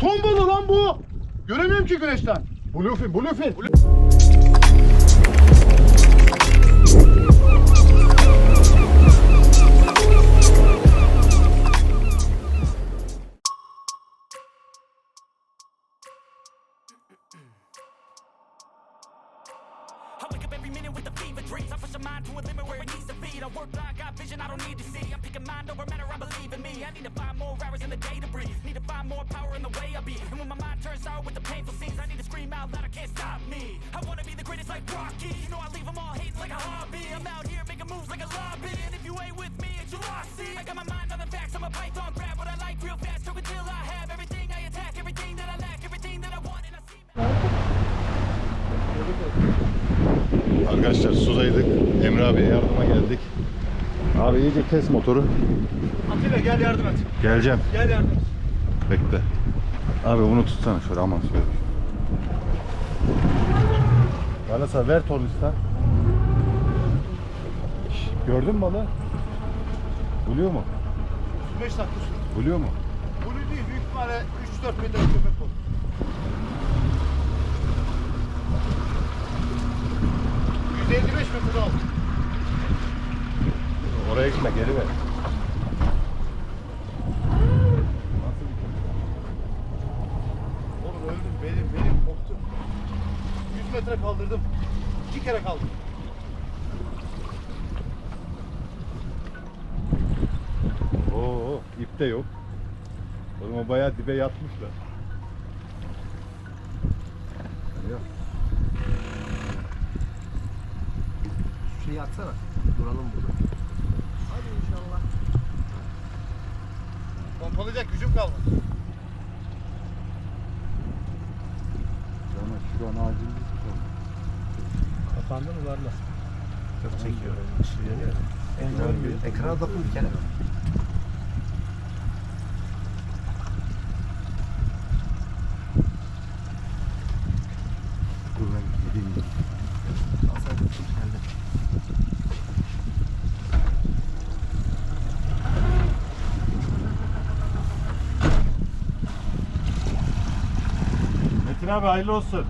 Ton balığı lan bu. Göremiyorum ki güneşten. Bluefin, bluefin. I me. I wanna be the greatest like Rocky. You know I leave them all hating like a hobby. I'm out here making moves like a lobby. And if you ain't with me, it's your loss. See, I got my mind on the facts. I'm a python, grab what I like real fast. Talk until I have everything I attack, everything that I lack, everything that I want. And I see. Arkadaşlar sudaydık. Emre abiye yardıma geldik. Abi iyice kes motoru. Atilla gel yardım et. Geleceğim. Gel yardım et. Bekle. Abi bunu tutsana şöyle aman şöyle. Galasa ver tornista. Şş, Gördün mü balığı? Buluyor mu? 5 dakika sürdü. Buluyor mu? Bunu değil büyük ihtimalle 3-4 metre köpek balığı. ...155 metre aldı. Oraya gitme geri ver. Oğlum öldüm benim benim koptu. 100 metre kaldırdım. İki kere kaldım. Oo ip de yok. Oğlum o bayağı dibe yatmışlar. Yok. Şeyi atsana. Duralım burada. Hadi inşallah. Pompalayacak gücüm kalmadı. Şu an bir tutalım. Kapandı mı varla? Çok çekiyor. Ekrana, ekrana dokun bir kere. Metin abi hayırlı olsun.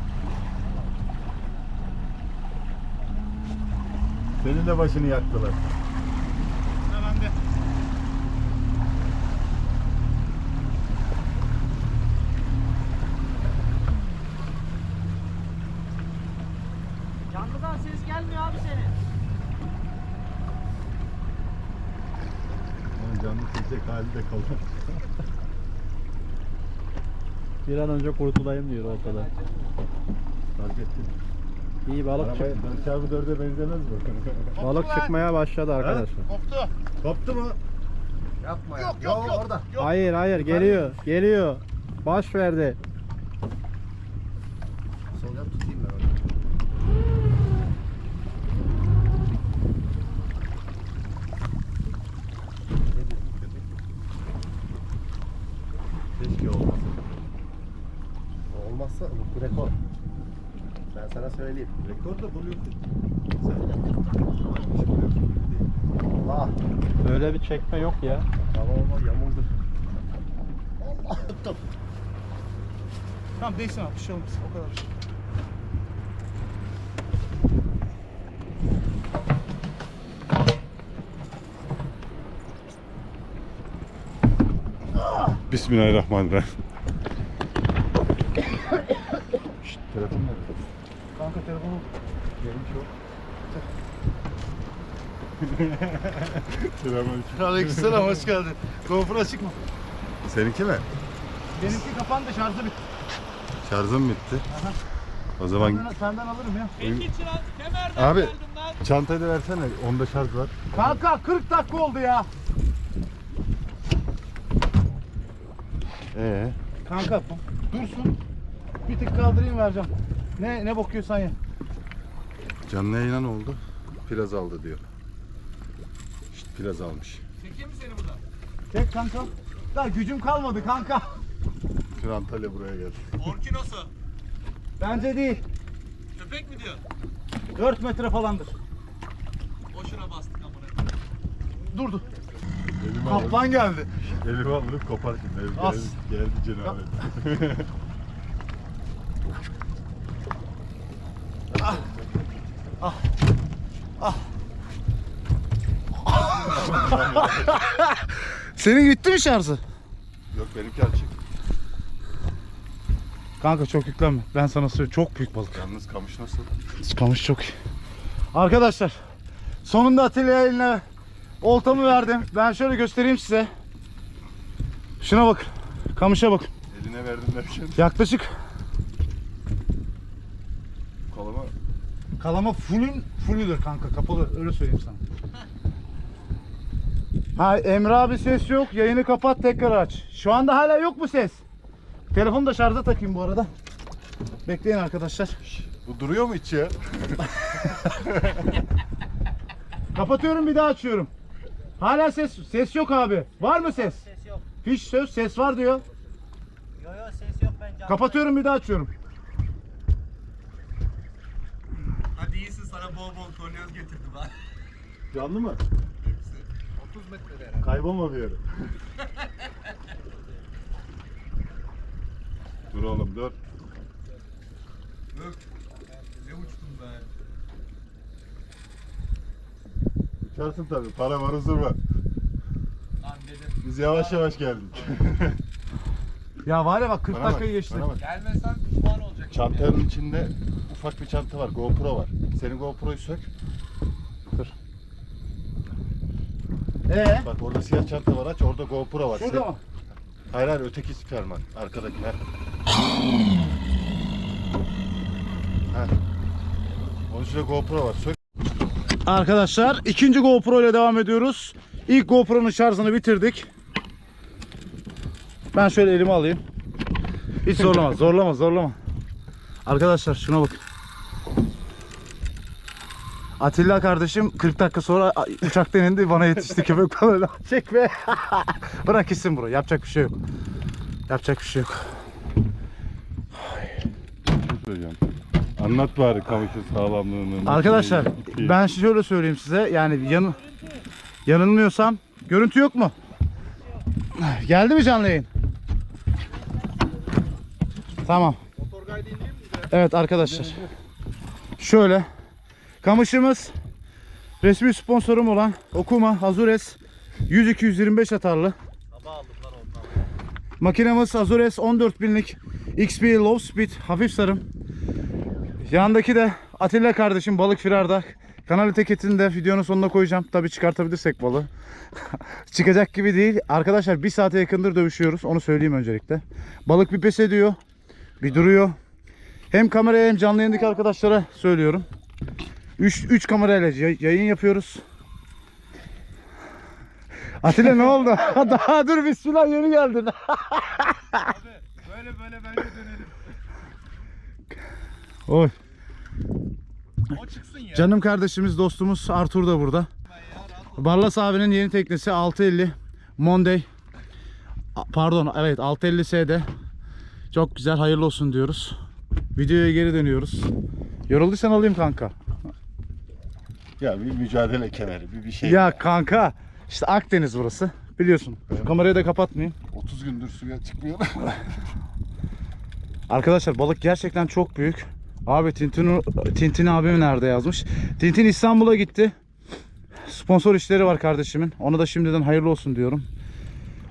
Senin de başını yaktılar. Hemen de. Canlıdan ses gelmiyor abi senin. Ama canlı hali de kalır. Bir an önce kurtulayım diyor ortada. Fark ettin. İyi balık Arabaya çık 4 çarpı 4'e benzemez mi? balık çıkmaya başladı arkadaşlar. Koptu. Koptu mu? Yapma ya. Yok yok yok. orada. Yok. Hayır hayır geliyor geliyor. Baş verdi. Sol yap ben onu. Keşke olmasa. Olmazsa bu rekor. Söyleyeyim. Rekor da buluyorsun. Allah. Öyle bir çekme yok ya. Tamam ama yamuldu. Tuttum. Tamam değsin abi bir şey olmaz. O kadar. Bismillahirrahmanirrahim. Şşt, telefon nerede? Kanka telefonu Gelmiş o. Selamünaleyküm. Aleykümselam hoş geldin. GoPro açık mı? Seninki mi? Benimki kapandı şarjı bitti. Şarjım bitti. O zaman Senden, senden alırım ya. abi çantayı da versene. Onda şarj var. Kanka 40 dakika oldu ya. Ee, Kanka dursun. Bir tık kaldırayım vereceğim. Ne ne bakıyorsan ya. Canlı yayına ne oldu? Plaz aldı diyor. İşte plaz almış. Çek kanka. Daha gücüm kalmadı kanka. Şimdi Antalya buraya geldi. Orkinosu. Bence değil. Köpek mi diyor? 4 metre falandır. Boşuna bastık amına. Durdu. Elimi Kaplan geldi. Elimi alırım kopar şimdi. Ev As. geldi, geldi cenabet. Senin gitti mi şarjı? Yok benimki açık. Kanka çok yüklenme. Ben sana söyleyeyim. Çok büyük balık. Yalnız kamış nasıl? Kamış çok iyi. Arkadaşlar sonunda Atilla eline oltamı verdim. Ben şöyle göstereyim size. Şuna bak. Kamışa bak. Eline verdim derken Yaklaşık kalama fullün fullüdür kanka. Kapalı öyle söyleyeyim sana. Ha Emre abi ses yok. Yayını kapat tekrar aç. Şu anda hala yok mu ses? Telefonu da şarja takayım bu arada. Bekleyin arkadaşlar. Bu duruyor mu hiç ya? Kapatıyorum bir daha açıyorum. Hala ses ses yok abi. Var mı ses? Ses yok. Hiç söz ses var diyor. Yo yo ses yok ben canlı. Kapatıyorum bir daha açıyorum. Canlı mı? 30 metrede herhalde. Kaybolma bir yere. dur oğlum dur. Yok. Ne uçtum be. Uçarsın tabii. Para var huzur var. Lan dedim. Biz yavaş yavaş geldik. Ya var ya bak 40 Bana bak, dakikayı geçti. bana bak. Gelmesen pişman olacak. Çantanın içinde ufak bir çanta var. GoPro var. Senin GoPro'yu sök. Ee? Bak orada siyah çanta var aç. Orada GoPro var. Şurada Sen- mı? Hayır hayır öteki ferman. Arkadaki. Ha. ha. Onun içinde GoPro var. Sök. Arkadaşlar ikinci GoPro ile devam ediyoruz. İlk GoPro'nun şarjını bitirdik. Ben şöyle elime alayım. Hiç zorlama, zorlama, zorlama. Arkadaşlar şuna bak. Atilla kardeşim 40 dakika sonra uçaktan indi bana yetişti köpek balığı çek. Bırak gitsin bro. Yapacak bir şey yok. Yapacak bir şey yok. söyleyeceğim. Anlat bari kamışın sağlamlığını. Arkadaşlar Şeyi. ben şöyle söyleyeyim size yani yan, yanılmıyorsam görüntü yok mu? Geldi mi canlı yayın? Tamam. Evet arkadaşlar. Şöyle kamışımız resmi sponsorum olan Okuma Azures 100-225 atarlı. Makinemiz Azures 14.000'lik XP Low Speed hafif sarım. Yandaki de Atilla kardeşim balık firarda. Kanal etiketini de videonun sonuna koyacağım. Tabi çıkartabilirsek balığı. Çıkacak gibi değil. Arkadaşlar bir saate yakındır dövüşüyoruz. Onu söyleyeyim öncelikle. Balık bir pes ediyor. Bir duruyor. Hem kameraya hem canlı yayındaki arkadaşlara söylüyorum. 3 3 kamerayla yay- yayın yapıyoruz. Atilla ne oldu? Daha dur bismillah yeni geldin. Böyle böyle bence dönelim. Oy. O çıksın ya. Canım kardeşimiz, dostumuz Artur da burada. Barlas abinin yeni teknesi 650 Monday. Pardon, evet 650 S'de. Çok güzel, hayırlı olsun diyoruz. Videoya geri dönüyoruz. Yorulduysan alayım kanka. Ya bir mücadele kenarı bir bir şey. Ya kanka, işte Akdeniz burası. Biliyorsun. Şu kamerayı da kapatmayayım. 30 gündür suya çıkmıyor. Arkadaşlar balık gerçekten çok büyük. Abi Tintin, Tintin abim nerede yazmış. Tintin İstanbul'a gitti. Sponsor işleri var kardeşimin. Ona da şimdiden hayırlı olsun diyorum.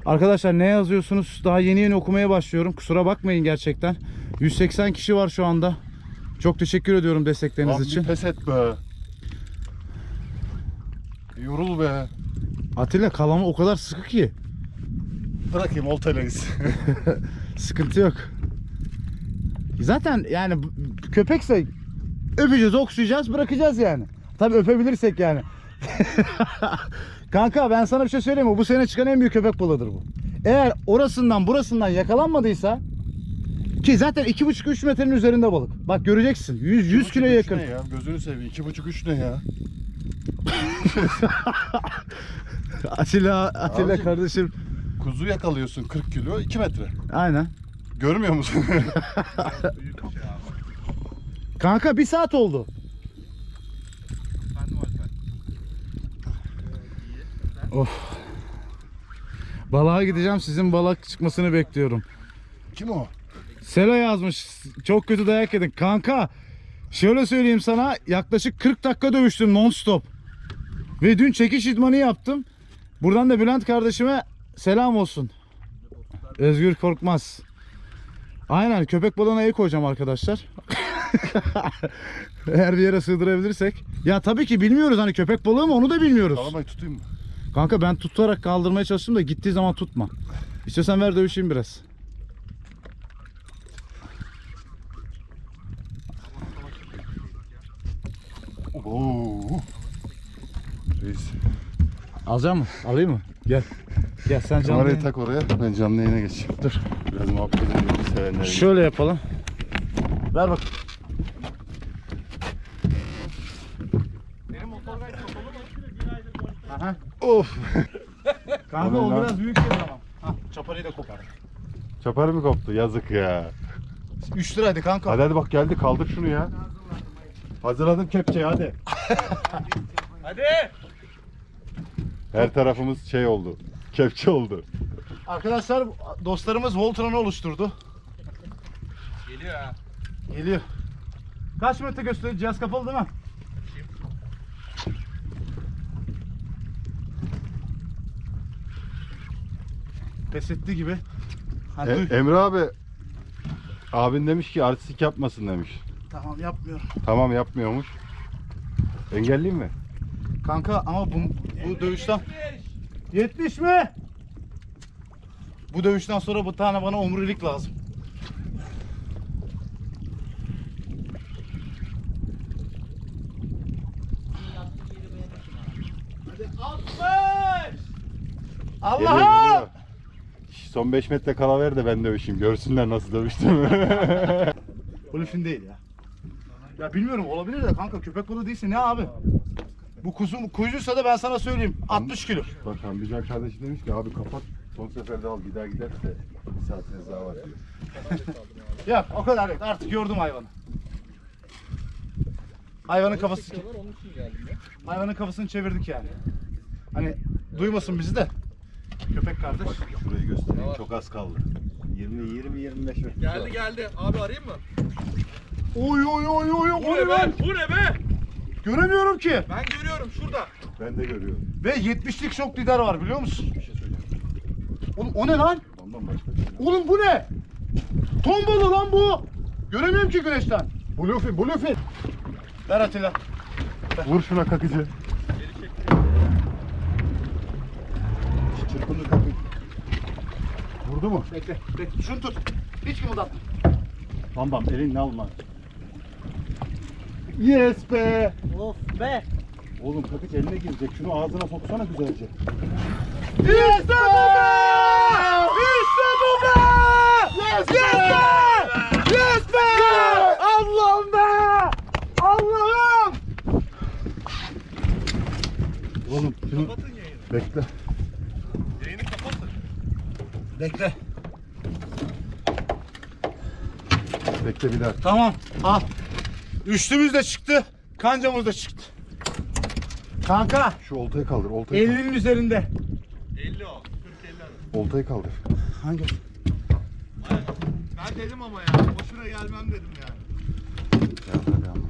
Arkadaşlar ne yazıyorsunuz? Daha yeni yeni okumaya başlıyorum. Kusura bakmayın gerçekten. 180 kişi var şu anda. Çok teşekkür ediyorum destekleriniz Lan için. pes et be. Yorul be. Atilla kalama o kadar sıkı ki. Bırakayım oltayla gitsin. Sıkıntı yok. Zaten yani köpekse öpeceğiz, okşayacağız, bırakacağız yani. Tabii öpebilirsek yani. Kanka ben sana bir şey söyleyeyim mi? Bu sene çıkan en büyük köpek balığıdır bu. Eğer orasından burasından yakalanmadıysa ki zaten 2,5-3 metrenin üzerinde balık. Bak göreceksin. 100, 100 kiloya yakın. Ne ya? Gözünü seveyim. 2,5-3 ne ya? Atilla, Atilla Abicim. kardeşim. Kuzu yakalıyorsun 40 kilo 2 metre. Aynen. Görmüyor musun? Kanka bir saat oldu. Of. Balığa gideceğim. Sizin balık çıkmasını bekliyorum. Kim o? Selo yazmış. Çok kötü dayak yedin. Kanka şöyle söyleyeyim sana. Yaklaşık 40 dakika dövüştüm non stop. Ve dün çekiş idmanı yaptım. Buradan da Bülent kardeşime selam olsun. Özgür Korkmaz. Aynen köpek balığına el koyacağım arkadaşlar. Eğer bir yere sığdırabilirsek. Ya tabii ki bilmiyoruz hani köpek balığı mı onu da bilmiyoruz. Kalamayı tutayım mı? Kanka ben tutarak kaldırmaya çalıştım da gittiği zaman tutma. İstiyorsan ver dövüşeyim biraz. Oo. Reis. Alacak mı? Alayım mı? Gel. Gel sen canlı Kamerayı yayın- tak oraya. Ben canlı yayına geçeyim. Dur. Biraz muhabbet edelim sevenler. Şöyle yapalım. Ver bak. Aha. Of. Kanka O biraz büyük gelir ama. Ha, çaparıyı da kopar. Çaparı mı koptu? Yazık ya. 3 liraydı kanka. Hadi hadi bak geldi kaldır şunu ya. Hazırladım kepçeyi hadi. Hadi. Her tarafımız şey oldu. Kepçe oldu. Arkadaşlar dostlarımız Voltron'u oluşturdu. Geliyor ha. Geliyor. Kaç metre gösteriyor? Cihaz kapalı değil mi? Pes etti gibi. Ha, E- duy. Emre abi abin demiş ki artistik yapmasın demiş. Tamam yapmıyorum. Tamam yapmıyormuş. Engelleyeyim mi? Kanka ama bu, bu dövüşten 70 mi? Bu dövüşten sonra bu tane bana omurilik lazım. Allah'ım! Son 5 metre kala ver de ben dövüşeyim. Görsünler nasıl dövüştüğümü. Olifin değil ya. Ya bilmiyorum olabilir de kanka köpek balığı değilse ne abi? Bu kuzu, kuyucuysa da ben sana söyleyeyim 60 kilo. Bak amca kardeşi demiş ki abi kapat. Son seferde al daha giderse bir saatiniz daha var diyor. Ya o kadar yok artık yordum hayvanı. Hayvanın kafası Hayvanın kafasını çevirdik yani. Hani duymasın bizi de. Köpek kardeş. Bak şurayı göstereyim çok az kaldı. 20 20 25 metre. Geldi geldi. Abi arayayım mı? Oy oy oy oy oy. Bu ne be? Bu ne be? Göremiyorum ki. Ben görüyorum şurada. Ben de görüyorum. Ve 70'lik şok lider var biliyor musun? Oğlum o ne lan? Ondan başka bir şey yok. Oğlum bu ne? Ton balığı lan bu. Göremiyorum ki güneşten. Bluefin, Bluefin. Ver Atilla. Vur şuna kakıcı. Çırpını kakı. Vurdu mu? Bekle, bekle. Şunu tut. Hiç kımıldatma. Bam bam elinle alma. Yes be. Of be. Oğlum kakıç eline girecek. Şunu ağzına soksana güzelce. İşte bu be! İşte bu be! Yes, be! Yes be! Allah'ım be! Allah'ım! Oğlum şunu bekle. Yayını kapatın. Bekle. Bekle bir dakika. Tamam, al. Üçlümüz de çıktı, kancamız da çıktı. Kanka, Şu oltayı kaldır. Oltayı kaldır. 50'nin üzerinde. 50 o. 40 50 arası. Oltayı kaldır. Hangi? Ben dedim ama ya. Boşuna gelmem dedim yani. Ya hadi ama.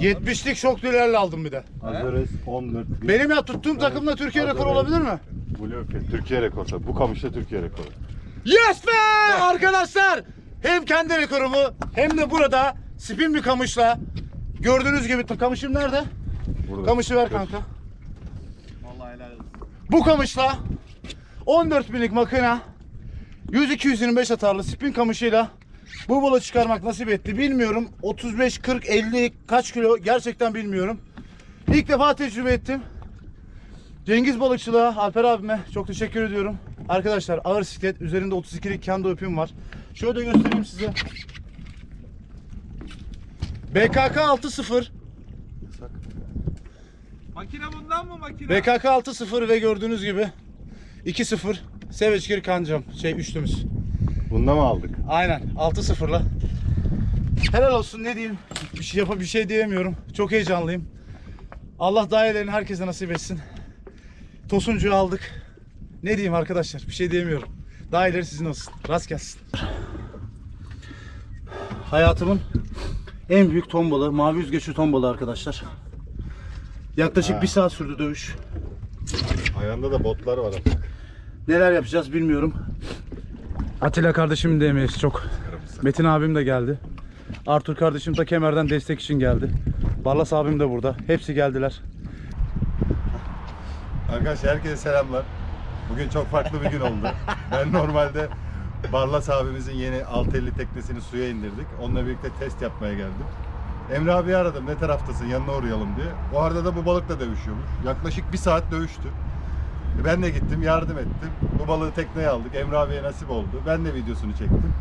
70'lik şok dülerle aldım bir de. Azores 14. bin. Benim ya tuttuğum takımla Türkiye rekoru olabilir mi? Bluefin. Türkiye rekoru. Bu kamışta Türkiye rekoru. Yes be arkadaşlar. Hem kendi rekorumu hem de burada spin bir kamışla gördüğünüz gibi kamışım nerede? Burada. Kamışı ver kanka. Vallahi helal olsun. Bu kamışla 14 binlik makina 100-225 atarlı spin kamışıyla bu balığı çıkarmak nasip etti. Bilmiyorum 35, 40, 50 kaç kilo gerçekten bilmiyorum. İlk defa tecrübe ettim. Cengiz Balıkçılığa, Alper abime çok teşekkür ediyorum. Arkadaşlar ağır siklet üzerinde 32'lik kendi öpüm var. Şöyle göstereyim size. BKK 60 Makine bundan mı makine? BKK 6-0 ve gördüğünüz gibi 2-0 Seveçgir Kancam şey üçlümüz. Bunda mı aldık? Aynen 6-0'la. Helal olsun ne diyeyim. Bir şey yapa bir şey diyemiyorum. Çok heyecanlıyım. Allah daha iyilerini herkese nasip etsin. Tosuncu'yu aldık. Ne diyeyim arkadaşlar? Bir şey diyemiyorum. Daha ileri sizin olsun. Rast gelsin. Hayatımın en büyük ton balığı. Mavi yüzgeçli ton balığı arkadaşlar. Yaklaşık bir saat sürdü dövüş. Ayağında da botlar var. Neler yapacağız bilmiyorum. Atilla kardeşimin de emeği çok. Metin abim de geldi. Artur kardeşim de kemerden destek için geldi. Barlas abim de burada. Hepsi geldiler. Arkadaşlar herkese selamlar. Bugün çok farklı bir gün oldu. Ben normalde Barlas abimizin yeni 650 teknesini suya indirdik. Onunla birlikte test yapmaya geldim. Emre abi aradım ne taraftasın yanına uğrayalım diye. O arada da bu balıkla dövüşüyormuş. Yaklaşık bir saat dövüştü. Ben de gittim yardım ettim. Bu balığı tekneye aldık. Emre abiye nasip oldu. Ben de videosunu çektim.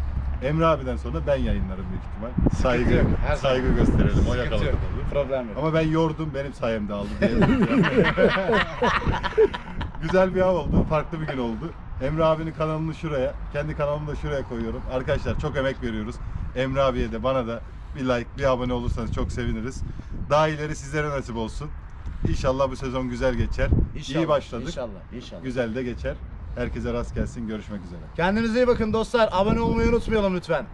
Emre abiden sonra ben yayınlarım büyük ihtimal. Saygı, saygı gösterelim. O yakaladı balığı. Problem yok. Ama ben yordum benim sayemde aldı. Güzel bir av oldu. Farklı bir gün oldu. Emre abinin kanalını şuraya, kendi kanalımı da şuraya koyuyorum. Arkadaşlar çok emek veriyoruz. Emre abiye de bana da bir like, bir abone olursanız çok seviniriz. Daha ileri sizlere nasip olsun. İnşallah bu sezon güzel geçer. İyi başladık. İnşallah, inşallah. Güzel de geçer. Herkese rast gelsin. Görüşmek üzere. Kendinize iyi bakın dostlar. Abone olmayı unutmayalım lütfen.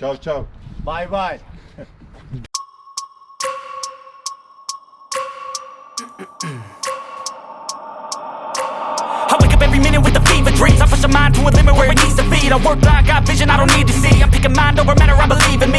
Çav çav. Bay bay. mind to a limit where it needs to feed. I work like I got vision I don't need to see. I'm picking mind over matter, I believe in me.